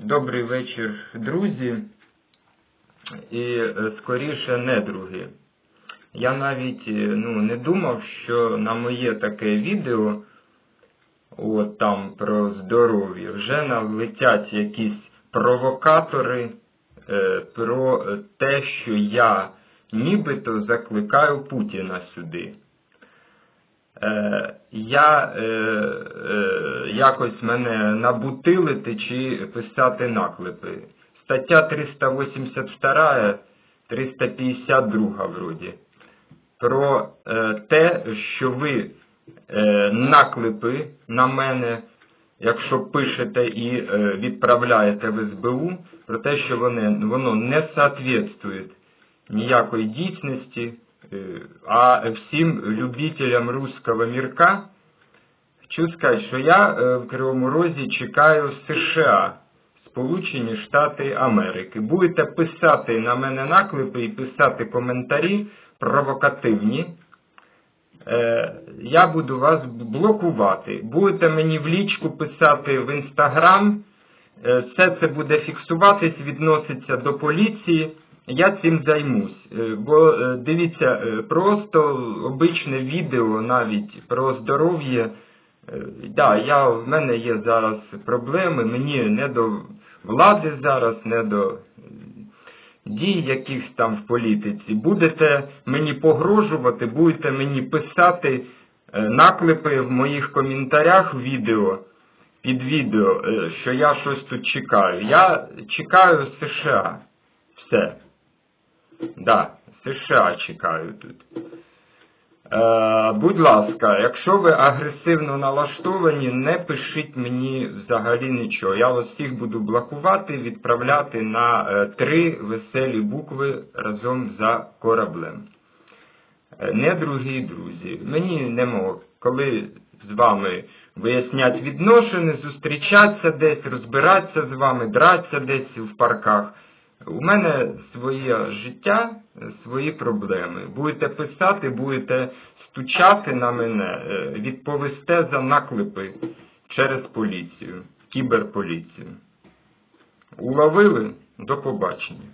Добрий вечір, друзі, і е, скоріше недруги. Я навіть е, ну, не думав, що на моє таке відео, от там про здоров'я, вже налетять якісь провокатори е, про те, що я нібито закликаю Путіна сюди. Е, я е, е, якось мене набутилити чи писати наклепи. Стаття 382, 352 вроді. Про те, що ви е, наклепи на мене, якщо пишете і відправляєте в СБУ, про те, що воно не соответствує ніякої дійсності, а всім любителям русского мірка хочу сказати, що я е, в Кривому Розі чекаю США, Сполучені Штати Америки. Будете писати на мене наклепи і писати коментарі провокативні. Е, Я буду вас блокувати. Будете мені в лічку писати в інстаграм. Е, Все це буде фіксуватись, відноситься до поліції. Я цим займусь. Е, Бо е, дивіться, е, просто обичне відео навіть про здоров'я. Да, я, в мене є зараз проблеми, мені не до влади зараз, не до дій якихось там в політиці. Будете мені погрожувати, будете мені писати наклепи в моїх коментарях відео, під відео, що я щось тут чекаю. Я чекаю США. Все. Да, США чекаю тут. Е, будь ласка, якщо ви агресивно налаштовані, не пишіть мені взагалі нічого. Я вас всіх буду блокувати, відправляти на е, три веселі букви разом за кораблем. Е, Не другі друзі. Мені нема коли з вами вияснять відношення, зустрічатися десь, розбиратися з вами, дратися десь в парках. У мене своє життя, свої проблеми. Будете писати, будете стучати на мене, е, відповісте за наклепи через поліцію, кіберполіцію. Уловили? До побачення.